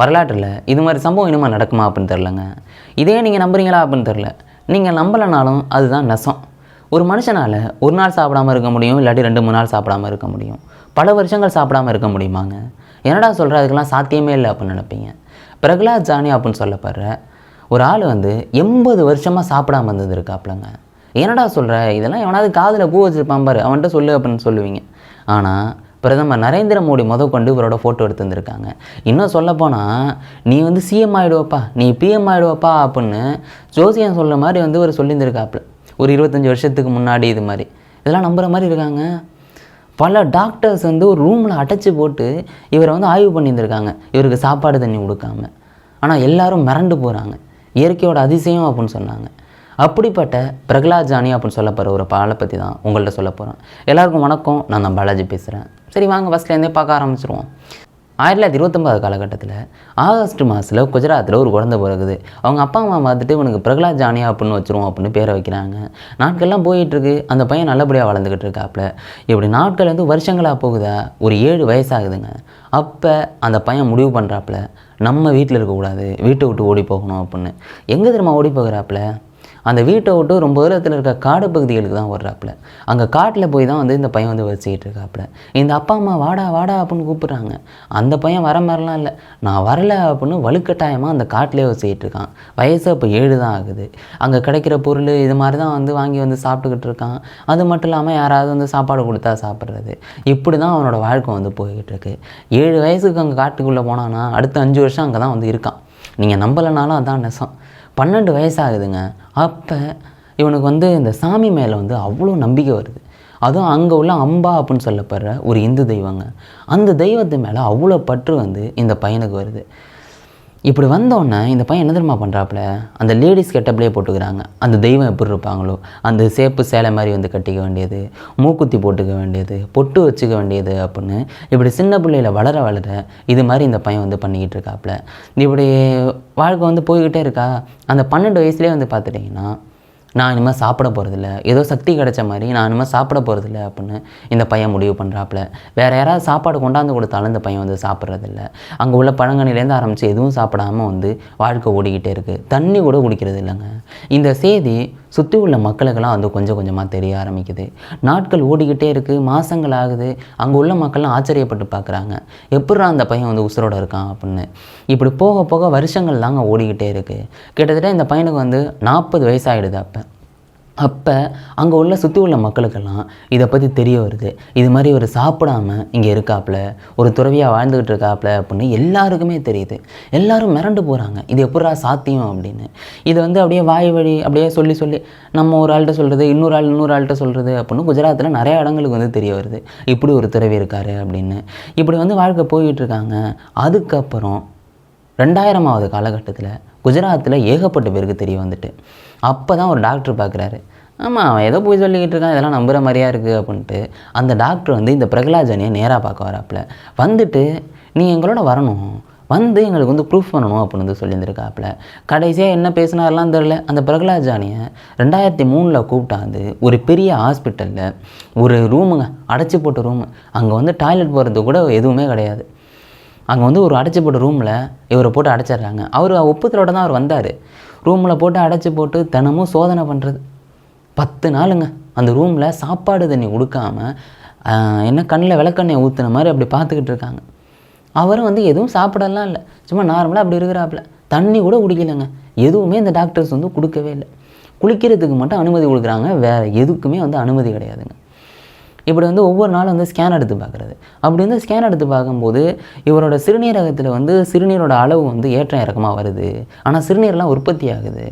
வரலாற்றில் இது மாதிரி சம்பவம் இனிமேல் நடக்குமா அப்படின்னு தெரிலங்க. இதே நீங்கள் நம்புறீங்களா அப்படின்னு தெரில. நீங்கள் நம்பலைனாலும் அதுதான் நெசம். ஒரு மனுஷனால் ஒரு நாள் சாப்பிடாம இருக்க முடியும் இல்லாட்டி ரெண்டு மூணு நாள் சாப்பிடாம இருக்க முடியும். பல வருஷங்கள் சாப்பிடாம இருக்க முடியுமாங்க? என்னடா சொல்கிற அதுக்கெல்லாம் சாத்தியமே இல்லை அப்படின்னு நினைப்பீங்க. பிரகலாத் ஜானி அப்படின்னு சொல்லப்படுற ஒரு ஆள் வந்து எண்பது வருஷமாக சாப்பிடாம இருந்தது இருக்காப்லங்க. என்னடா சொல்கிற இதெல்லாம் எவனாவது காதில் பூ வச்சுருப்பான் பாரு அவன்கிட்ட சொல்லு அப்படின்னு சொல்லுவீங்க. ஆனால் பிரதமர் நரேந்திர மோடி முத கொண்டு இவரோட ஃபோட்டோ எடுத்து வந்திருக்காங்க. இன்னும் சொல்லப்போனால் நீ வந்து சிஎம் ஆகிடுவப்பா நீ பிஎம் ஆகிடுவப்பா அப்படின்னு ஜோசியம் சொல்கிற மாதிரி வந்து ஒரு சொல்லியிருந்திருக்காப்புல. ஒரு இருபத்தஞ்சி வருஷத்துக்கு முன்னாடி இது மாதிரி. இதெல்லாம் நம்புகிற மாதிரி இருக்காங்க. பல டாக்டர்ஸ் வந்து ஒரு ரூமில் அடைச்சி போட்டு இவரை வந்து ஆய்வு பண்ணியிருந்திருக்காங்க. இவருக்கு சாப்பாடு தண்ணி கொடுக்காம. ஆனால் எல்லாரும் மிரண்டு போகிறாங்க இயற்கையோட அதிசயம் அப்படின்னு சொன்னாங்க. அப்படிப்பட்ட பிரகலாத் ஜானி அப்படின்னு சொல்லப்படுற ஒரு பாலை பற்றி தான் உங்கள்கிட்ட சொல்ல போகிறேன் எல்லாருக்கும் வணக்கம். நான் தான் பாலாஜி பேசுகிறேன் சரி வாங்க ஃபஸ்ட்லேருந்தே பார்க்க ஆரம்பிச்சிருவோம். ஆயிரத்தி தொள்ளாயிரத்தி இருபத்தொம்பது காலகட்டத்தில் ஆகஸ்ட் மாதத்தில் குஜராத்தில் ஒரு குழந்தை பிறகுது அவங்க அப்பா அம்மா பார்த்துட்டு இவனுக்கு பிரகலாத் ஜானியா அப்படின்னு வச்சிருவோம் அப்படின்னு பேரை வைக்கிறாங்க. நாட்கள்லாம் போயிட்டுருக்கு. அந்த பையன் நல்லபடியாக வளர்ந்துக்கிட்டு இருக்காப்புல. இப்படி நாட்கள் வந்து வருஷங்களாக போகுதா? ஒரு ஏழு வயசாகுதுங்க. அப்போ அந்த பையன் முடிவு பண்ணுறாப்புல நம்ம வீட்டில் இருக்கக்கூடாது. வீட்டை விட்டு ஓடி போகணும் அப்படின்னு. எங்கே திரும்ப ஓடி போகிறாப்புல? அந்த வீட்டை விட்டு ரொம்ப தூரத்தில் இருக்க காடு பகுதிகளுக்கு தான் வர்றாப்புல. அங்கே காட்டில் போய் தான் வந்து இந்த பையன் வந்து வச்சுக்கிட்டு இருக்காப்புல. இந்த அப்பா அம்மா வாடா வாடா அப்படின்னு கூப்பிட்றாங்க. அந்த பையன் வர மாதிரிலாம் இல்லை. நான் வரல அப்படின்னு வலுக்கட்டாயமாக அந்த காட்டிலே வச்சுக்கிட்டு இருக்கான். வயசு அப்போ ஏழு தான் ஆகுது. அங்கே கிடைக்கிற பொருள் இது மாதிரி தான் வந்து வாங்கி வந்து சாப்பிட்டுக்கிட்டு இருக்கான். அது மட்டும் இல்லாமல் யாராவது வந்து சாப்பாடு கொடுத்தா சாப்பிட்றது. இப்படி தான் அவனோட வாழ்க்கை வந்து போய்கிட்டு இருக்கு. ஏழு வயசுக்கு அங்கே காட்டுக்குள்ளே போனான்னா அடுத்த அஞ்சு வருஷம் அங்கே தான் வந்து இருக்கான். நீங்கள் நம்பலைனாலும் அதான் நெசம். பன்னெண்டு வயசாகுதுங்க. அப்போ இவனுக்கு வந்து இந்த சாமி மேலே வந்து அவ்வளோ நம்பிக்கை வருது. அதுவும் அங்கே உள்ள அம்பா அப்படின்னு சொல்லப்படுற ஒரு இந்து தெய்வங்க. அந்த தெய்வத்து மேலே அவ்வளோ பற்று வந்து இந்த பையனுக்கு வருது. இப்படி வந்தோடனே இந்த பையன் என்ன தெரியுமா பண்ணுறாப்புல அந்த லேடிஸ் கெட்டப்லேயே போட்டுக்கிறாங்க. அந்த தெய்வம் எப்படி இருப்பாங்களோ அந்த சேப்பு சேலை மாதிரி வந்து கட்டிக்க வேண்டியது மூக்குத்தி போட்டுக்க வேண்டியது பொட்டு வச்சுக்க வேண்டியது அப்படின்னு இப்படி சின்ன பிள்ளையில வளர வளர இது மாதிரி இந்த பையன் வந்து பண்ணிக்கிட்டு இருக்காப்புல. இப்படி வாழ்க்கை வந்து போய்கிட்டே இருக்கா? அந்த பன்னெண்டு வயசுலேயே வந்து பார்த்துட்டிங்கன்னா நான் இனிமேல் சாப்பிட போகிறதில்ல ஏதோ சக்தி கிடைச்ச மாதிரி நான் இனிமேல் சாப்பிட போகிறதில்ல அப்படின்னு இந்த பையன் முடிவு பண்ணுறாப்புல வேறு யாராவது சாப்பாடு கொண்டாந்து கொடுத்தாலும் இந்த பையன் வந்து சாப்பிட்றதில்ல. அங்கே உள்ள பழங்கனிலேருந்து ஆரம்பித்து எதுவும் சாப்பிடாம வந்து வாழ்க்கை ஓடிக்கிட்டே இருக்குது தண்ணி கூட குடிக்கிறது இல்லைங்க. இந்த செய்தி சுற்றி உள்ள மக்களுக்கெல்லாம் வந்து கொஞ்சம் கொஞ்சமாக தெரிய ஆரம்பிக்குது. நாட்கள் ஓடிக்கிட்டே இருக்குது மாதங்கள் ஆகுது. அங்கே உள்ள மக்கள்லாம் ஆச்சரியப்பட்டு பார்க்குறாங்க எப்பட்றா அந்த பையன் வந்து உசுரோடு இருக்கான் அப்படின்னு. இப்படி போக போக வருஷங்கள் தாங்க ஓடிக்கிட்டே இருக்குது கிட்டத்தட்ட இந்த பையனுக்கு வந்து நாற்பது வயசாகிடுது அப்போ. அப்போ அங்கே உள்ள சுற்றி உள்ள மக்களுக்கெல்லாம் இதை பற்றி தெரிய வருது. இது மாதிரி ஒரு சாப்பிடாம இங்கே இருக்காப்புல ஒரு துறவியாக வாழ்ந்துக்கிட்டு இருக்காப்புல அப்படின்னு எல்லாருக்குமே தெரியுது. எல்லோரும் மிரண்டு போகிறாங்க இது எப்படா சாத்தியம் அப்படின்னு. இது வந்து அப்படியே வாய் வழி அப்படியே சொல்லி சொல்லி நம்ம ஒரு ஆள்கிட்ட சொல்கிறது இன்னொரு ஆள் இன்னொரு ஆள்கிட்ட சொல்கிறது அப்படின்னு குஜராத்தில் நிறைய இடங்களுக்கு வந்து தெரிய வருது. இப்படி ஒரு துறவி இருக்காரு அப்படின்னு. இப்படி வந்து வாழ்க்கை போய்கிட்டு இருக்காங்க. அதுக்கப்புறம் ரெண்டாயிரமாவது காலகட்டத்தில் குஜராத்தில் ஏகப்பட்ட பேருக்கு தெரிய வந்துட்டு. அப்போ தான் ஒரு டாக்டர் பார்க்குறாரு. ஆமாம் அவன் ஏதோ போய் சொல்லிக்கிட்டு இருக்கான் இதெல்லாம் நம்புகிற மாதிரியா இருக்குது அப்படின்ட்டு. அந்த டாக்டர் வந்து இந்த பிரகலாஜனியை நேராக பார்க்க வராப்புல. வந்துட்டு நீ எங்களோட வரணும். வந்து எங்களுக்கு வந்து ப்ரூஃப் பண்ணணும் அப்படின்னு வந்து சொல்லியிருந்திருக்காப்புல. கடைசியாக என்ன பேசினாரெலாம் தெரில அந்த பிரகலாஜானியை ரெண்டாயிரத்தி மூணில் கூப்பிட்டாந்து ஒரு பெரிய ஹாஸ்பிட்டலில் ஒரு ரூமுங்க அடைச்சி போட்ட ரூமு அங்கே வந்து டாய்லெட் போகிறது கூட எதுவுமே கிடையாது. அங்கே வந்து ஒரு அடைச்சி போட்ட ரூமில் இவரை போட்டு அடைச்சிடுறாங்க. அவர் ஒப்புதலோட தான் அவர் வந்தார். ரூமில் போட்டு அடைச்சி போட்டு தினமும் சோதனை பண்ணுறது பத்து நாளுங்க. அந்த ரூமில் சாப்பாடு தண்ணி கொடுக்காம என்ன கண்ணில் விளக்கெண்ணெய் ஊற்றுன மாதிரி அப்படி பார்த்துக்கிட்டு இருக்காங்க. அவரும் வந்து எதுவும் சாப்பிடலாம் இல்லை. சும்மா நார்மலாக அப்படி இருக்கிறாப்புல. தண்ணி கூட குடிக்கலைங்க. எதுவுமே இந்த டாக்டர்ஸ் வந்து கொடுக்கவே இல்லை. குளிக்கிறதுக்கு மட்டும் அனுமதி கொடுக்குறாங்க. வேறு எதுக்குமே வந்து அனுமதி கிடையாதுங்க. இப்படி வந்து ஒவ்வொரு நாளும் வந்து ஸ்கேன் எடுத்து பார்க்குறது. அப்படி வந்து ஸ்கேன் எடுத்து பார்க்கும்போது இவரோட சிறுநீரகத்தில் வந்து சிறுநீரோட அளவு வந்து ஏற்றம் இறக்கமாக வருது. ஆனால் சிறுநீர்லாம் உற்பத்தி ஆகுது.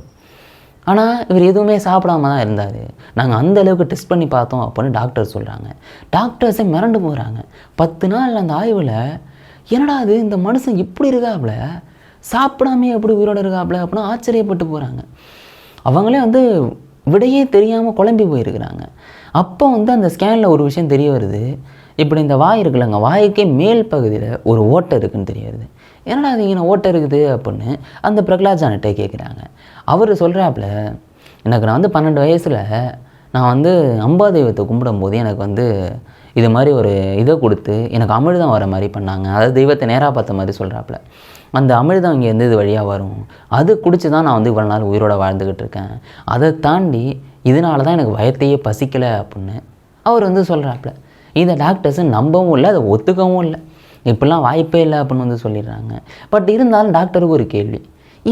ஆனால் இவர் எதுவுமே சாப்பிடாம தான் இருந்தார். நாங்கள் அந்த அளவுக்கு டெஸ்ட் பண்ணி பார்த்தோம் அப்படின்னு டாக்டர் சொல்கிறாங்க டாக்டர்ஸே மிரண்டு போகிறாங்க பத்து நாள் அந்த ஆய்வில் என்னடா அது இந்த மனுஷன் இப்படி இருக்காப்புல சாப்பிடாமே எப்படி உயிரோட இருக்காப்புல அப்படின்னு ஆச்சரியப்பட்டு போகிறாங்க அவங்களே வந்து விடையே தெரியாமல் குழம்பி போயிருக்கிறாங்க. அப்போ வந்து அந்த ஸ்கேனில் ஒரு விஷயம் தெரிய வருது. இப்படி இந்த வாய் இருக்குல்லங்க வாய்க்கே மேல் பகுதியில் ஒரு ஓட்டை இருக்குன்னு தெரிய வருது. என்னடா அது இங்கே ஓட்டை இருக்குது அப்படின்னு அந்த பிரகலாத் ஜானிட்டே கேட்குறாங்க அவர் சொல்கிறாப்புல எனக்கு நான் வந்து பன்னெண்டு வயசில் நான் வந்து அம்பா தெய்வத்தை கும்பிடும்போது எனக்கு வந்து இது மாதிரி ஒரு இதை கொடுத்து எனக்கு அமிழ்தம் வர மாதிரி பண்ணாங்க. அதாவது தெய்வத்தை நேராக பார்த்த மாதிரி சொல்கிறாப்புல அந்த அமிர்தம் இங்கேருந்து இது வழியாக வரும். அது குடிச்சு தான் நான் வந்து இவ்வளோ நாள் உயிரோட வாழ்ந்துக்கிட்டு இருக்கேன். அதை தாண்டி இதனால தான் எனக்கு வயத்தையே பசிக்கலை அப்படின்னு அவர் வந்து சொல்கிறாப்புல இதை டாக்டர்ஸு நம்பவும் இல்லை அதை ஒத்துக்கவும் இல்லை. இப்படிலாம் வாய்ப்பே இல்லை அப்படின்னு வந்து சொல்லிடுறாங்க. பட் இருந்தாலும் டாக்டருக்கு ஒரு கேள்வி.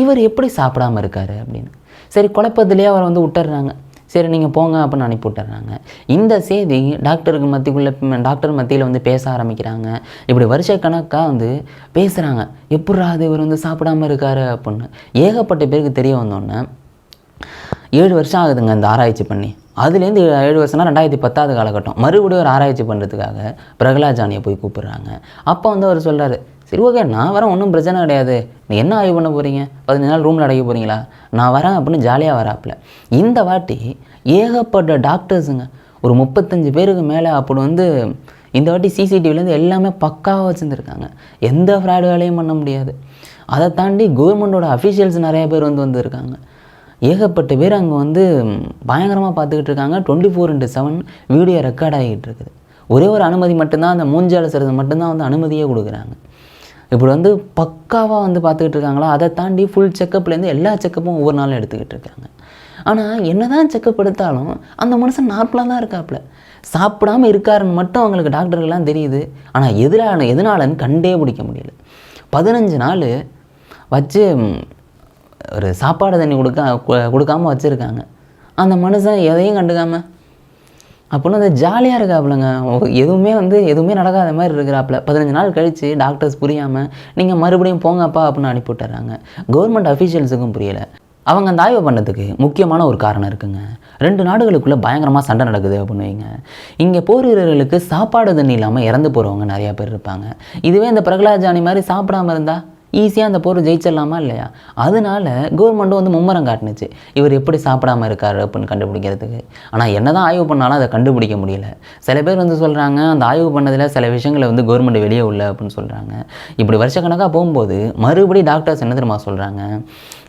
இவர் எப்படி சாப்பிடாம இருக்காரு அப்படின்னு. சரி குழப்பத்திலே அவரை வந்து விட்டுறாங்க சரி நீங்கள் போங்க அப்படின்னு அனுப்பி விட்டுறாங்க. இந்த செய்தி டாக்டருக்கு மத்திக்குள்ளே டாக்டர் மத்தியில் வந்து பேச ஆரம்பிக்கிறாங்க. இப்படி வருஷக்கணக்காக வந்து பேசுகிறாங்க எப்பட்றா அது இவர் வந்து சாப்பிடாம இருக்காரு அப்படின்னு. ஏகப்பட்ட பேருக்கு தெரிய வந்தோன்னே ஏழு வருஷம் ஆகுதுங்க இந்த ஆராய்ச்சி பண்ணி. அதுலேருந்து ஏழு வருஷம்னா ரெண்டாயிரத்தி பத்தாவது காலகட்டம். மறுபடியும் ஒரு ஆராய்ச்சி பண்ணுறதுக்காக பிரகலாஜானியை போய் கூப்பிடுறாங்க. அப்போ வந்து அவர் சொல்கிறார் சரி ஓகே நான் வரேன் ஒன்றும் பிரச்சனை கிடையாது. நீ என்ன ஆய்வு பண்ண போகிறீங்க பதினஞ்சு நாள் ரூமில் அடைக்க போகிறீங்களா நான் வரேன் அப்படின்னு ஜாலியாக வராப்புல. இந்த வாட்டி ஏகப்பட்ட டாக்டர்ஸுங்க ஒரு முப்பத்தஞ்சு பேருக்கு மேலே அப்படி வந்து இந்த வாட்டி சிசிடிவிலேருந்து எல்லாமே பக்காவாக வச்சுருந்துருக்காங்க. எந்த ஃப்ராடு வேலையும் பண்ண முடியாது. அதை தாண்டி கவர்மெண்டோட அஃபிஷியல்ஸ் நிறைய பேர் வந்து வந்திருக்காங்க. ஏகப்பட்ட பேர் அங்கே வந்து பயங்கரமாக பார்த்துக்கிட்டு இருக்காங்க. Twenty four into seven video record ஆகிட்டு இருக்குது. ஒரே ஒரு அனுமதி மட்டும்தான் அந்த மூஞ்சி அலசுறது மட்டும்தான் வந்து அனுமதியே கொடுக்குறாங்க. இப்படி வந்து பக்காவாக வந்து பார்த்துக்கிட்டு இருக்காங்களா அதை தாண்டி ஃபுல் செக்கப்லேருந்து எல்லா செக்கப்பும் ஒவ்வொரு நாளும் எடுத்துக்கிட்டு இருக்காங்க. ஆனால் என்ன தான் செக்கப் எடுத்தாலும் அந்த மனுஷன் நார்மலாக தான் இருக்காப்புல. சாப்பிடாம இருக்காருன்னு மட்டும் அவங்களுக்கு டாக்டர்கள்லாம் தெரியுது. ஆனால் எதிரான எதனாலன்னு கண்டே பிடிக்க முடியல. பதினஞ்சு நாள் வச்சு ஒரு சாப்பாடு தண்ணி கொடுக்க கொடுக்காமல் கொடுக்காம வச்சுருக்காங்க. அந்த மனுஷன் எதையும் கண்டுக்காமல் அப்படின்னு அந்த ஜாலியாக இருக்காப்புலங்க. ஓ- எதுவுமே வந்து எதுவுமே நடக்காத மாதிரி இருக்கிறாப்புல. பதினஞ்சு நாள் கழித்து டாக்டர்ஸ் புரியாமல் நீங்கள் மறுபடியும் போங்கப்பா அப்படின்னு அனுப்பி விட்டுறாங்க. கவர்மெண்ட் அஃபீஷியல்ஸுக்கும் புரியலை. அவங்க அந்த ஆய்வு பண்ணதுக்கு முக்கியமான ஒரு காரணம் இருக்குங்க. ரெண்டு நாடுகளுக்குள்ளே பயங்கரமாக சண்டை நடக்குது அப்படின்னு வைங்க. இங்கே போர் வீரர்களுக்கு சாப்பாடு தண்ணி இல்லாமல் இறந்து போகிறவங்க நிறையா பேர் இருப்பாங்க. இதுவே இந்த பிரகலாத் ஜானி மாதிரி சாப்பிடாம இருந்தால் ஈஸியாக அந்த போர் ஜெயிச்சிடலாமா இல்லையா? அதனால கவர்மெண்ட்டும் வந்து மும்மரம் காட்டுனுச்சு. இவர் எப்படி சாப்பிடாம இருக்கார் அப்படின்னு கண்டுபிடிக்கிறதுக்கு. ஆனால் என்ன தான் ஆய்வு பண்ணாலும் அதை கண்டுபிடிக்க முடியல. சில பேர் வந்து சொல்கிறாங்க அந்த ஆய்வு பண்ணதில் சில விஷயங்களை வந்து கவர்மெண்ட் வெளியே உள்ள அப்படின்னு சொல்கிறாங்க இப்படி வருஷக்கணக்காக போகும்போது மறுபடியும் டாக்டர்ஸ் என்ன தெரியுமா சொல்கிறாங்க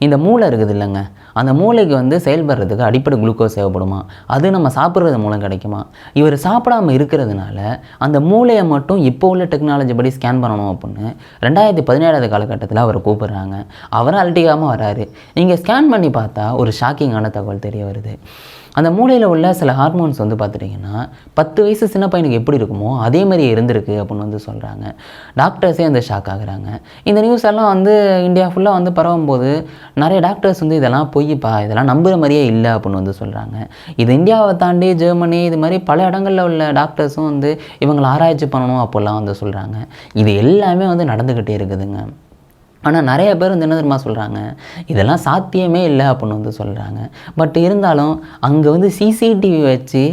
இந்த மூளை இருக்குது இல்லைங்க. அந்த மூளைக்கு வந்து செயல்படுறதுக்கு அடிப்படை குளுக்கோஸ் தேவைப்படுமா? அது நம்ம சாப்பிட்றது மூலம் கிடைக்குமா? இவர் சாப்பிடாம இருக்கிறதுனால அந்த மூளையை மட்டும் இப்போ உள்ள டெக்னாலஜி படி ஸ்கேன் பண்ணணும் அப்படின்னு ரெண்டாயிரத்தி பதினேழாவது காலகட்டத்தில் அவரை கூப்பிட்றாங்க. அவரும் அழட்டிக்காமல் வராரு. நீங்கள் ஸ்கேன் பண்ணி பார்த்தா ஒரு ஷாக்கிங்கான தகவல் தெரிய வருது. அந்த மூளையில் உள்ள சில ஹார்மோன்ஸ் வந்து பார்த்துட்டிங்கன்னா பத்து வயசு சின்ன பையனுக்கு எப்படி இருக்குமோ அதே மாதிரி இருந்திருக்கு அப்படின்னு வந்து சொல்கிறாங்க டாக்டர்ஸே வந்து ஷாக் ஆகுறாங்க. இந்த நியூஸ் எல்லாம் வந்து இந்தியா ஃபுல்லாக வந்து பரவும் போது நிறைய டாக்டர்ஸ் வந்து இதெல்லாம் பொய்ப்பா இதெல்லாம் நம்புகிற மாதிரியே இல்லை அப்படின்னு வந்து சொல்கிறாங்க இது இந்தியாவை தாண்டி ஜெர்மனி இது மாதிரி பல இடங்களில் உள்ள டாக்டர்ஸும் வந்து இவங்களை ஆராய்ச்சி பண்ணணும் அப்போல்லாம் வந்து சொல்கிறாங்க இது எல்லாமே வந்து நடந்துக்கிட்டே இருக்குதுங்க. ஆனால் நிறைய பேர் வந்து என்ன தெரியுமா சொல்கிறாங்க இதெல்லாம் சாத்தியமே இல்லை அப்படின்னு வந்து சொல்கிறாங்க பட் இருந்தாலும் அங்கே வந்து சிசிடிவி வச்சு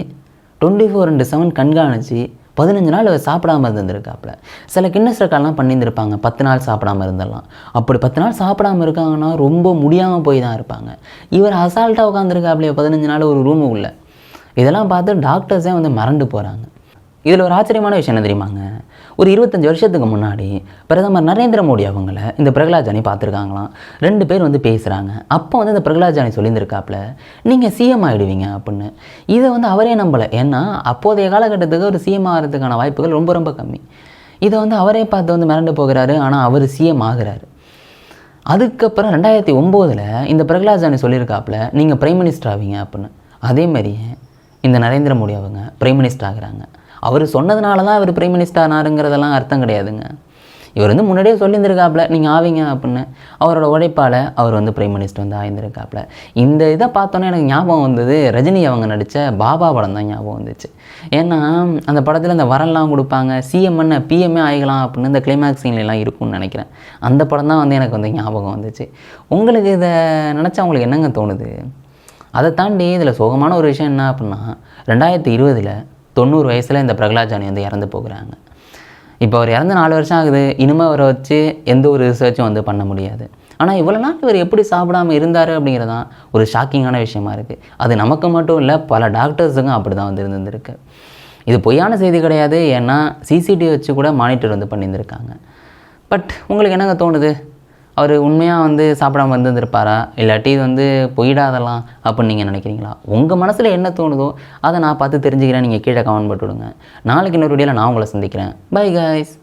டுவெண்ட்டி ஃபோர் இன்ட்டு செவன் கண்காணித்து பதினஞ்சு நாள் அவர் சாப்பிடாம இருந்திருக்காப்புல. சில கின்னஸ் ரெக்கார்ட்லாம் பண்ணியிருந்திருப்பாங்க. பத்து நாள் சாப்பிடாம இருந்தெல்லாம். அப்படி பத்து நாள் சாப்பிடாம இருக்காங்கன்னா ரொம்ப முடியாமல் போய் தான் இருப்பாங்க. இவர் அசால்ட்டாக உட்காந்துருக்காப்புலையே பதினஞ்சு நாள் ஒரு ரூமுக்குள்ளே இதெல்லாம் பார்த்து டாக்டர்ஸே வந்து மறண்டு போகிறாங்க இதில் ஒரு ஆச்சரியமான விஷயம் என்ன தெரியுமாங்க? ஒரு இருபத்தஞ்சி வருஷத்துக்கு முன்னாடி பிரதமர் நரேந்திர மோடி அவங்கள இந்த பிரகலாஜானி பார்த்துருக்காங்களாம். ரெண்டு பேர் வந்து பேசுகிறாங்க அப்போ வந்து இந்த பிரகலாஜானி சொல்லியிருந்திருக்காப்புல நீங்கள் சிஎம் ஆகிடுவீங்க அப்படின்னு. இதை வந்து அவரே நம்பலை. ஏன்னா அப்போதைய காலகட்டத்துக்கு ஒரு சிஎம் ஆகிறதுக்கான வாய்ப்புகள் ரொம்ப ரொம்ப கம்மி. இதை வந்து அவரே பார்த்து வந்து மிரண்டு போகிறாரு. ஆனால் அவர் சிஎம் ஆகிறாரு. அதுக்கப்புறம் ரெண்டாயிரத்தி ஒம்போதில் இந்த பிரகலாஜானி சொல்லியிருக்காப்புல நீங்கள் பிரைம் மினிஸ்டர் ஆவீங்க அப்படின்னு. அதே மாதிரியே இந்த நரேந்திர மோடி அவங்க பிரைம் மினிஸ்டர் ஆகிறாங்க. அவர் சொன்னதுனால தான் அவர் பிரைம் மினிஸ்டர் ஆனாருங்கிறதெல்லாம் அர்த்தம் கிடையாதுங்க. இவர் வந்து முன்னாடியே சொல்லியிருந்திருக்காப்புல நீங்கள் ஆவீங்க அப்படின்னு. அவரோட உழைப்பால் அவர் வந்து பிரைம் மினிஸ்டர் வந்து ஆயிருந்திருக்காப்புல. இந்த இதை பார்த்தோன்னே எனக்கு ஞாபகம் வந்தது ரஜினி அவங்க நடித்த பாபா படம் தான் ஞாபகம் வந்துச்சு. ஏன்னா அந்த படத்தில் அந்த வரலாம் கொடுப்பாங்க சிஎம் என்ன பிஎம்ஏ ஆகிக்கலாம் அப்படின்னு இந்த கிளைமேக்ஸ் சீன்லாம் இருக்கும்னு நினைக்கிறேன். அந்த படம் தான் வந்து எனக்கு வந்து ஞாபகம் வந்துச்சு. உங்களுக்கு இதை நினச்சா உங்களுக்கு என்னங்க தோணுது? அதை தாண்டி இதில் சோகமான ஒரு விஷயம் என்ன அப்படின்னா ரெண்டாயிரத்தி இருபதில் தொண்ணூறு வயசில் இந்த பிரகலாத் ஜானி வந்து இறந்து போகிறாங்க. இப்போ அவர் இறந்து நாலு வருஷம் ஆகுது. இனிமேல் அவரை வச்சு எந்த ஒரு ரிசர்ச்சும் வந்து பண்ண முடியாது. ஆனால் இவ்வளோ நாள் இவர் எப்படி சாப்பிடாம இருந்தார் அப்படிங்கிறது தான் ஒரு ஷாக்கிங்கான விஷயமா இருக்குது அது நமக்கு மட்டும் இல்லை பல டாக்டர்ஸுக்கும் அப்படி தான் வந்து இருந்திருக்கு. இது பொய்யான செய்தி கிடையாது. ஏன்னா சிசிடிவி வச்சு கூட மானிட்டர் வந்து பண்ணியிருந்திருக்காங்க. பட் உங்களுக்கு என்னங்க தோணுது? அவர் உண்மையாக வந்து சாப்பிடாம வந்திருந்திருப்பாரா இல்லாட்டி இது வந்து போயிடாதலாம் அப்படின்னு நீங்கள் நினைக்கிறீங்களா? உங்கள் மனசில் என்ன தோணுதோ அதை நான் பார்த்து தெரிஞ்சுக்கிறேன். நீங்கள் கீழே கமெண்ட் போட்டு விடுங்க. நாளைக்கு இன்னொரு வீடியோவில் நான் உங்களை சந்திக்கிறேன். Bye guys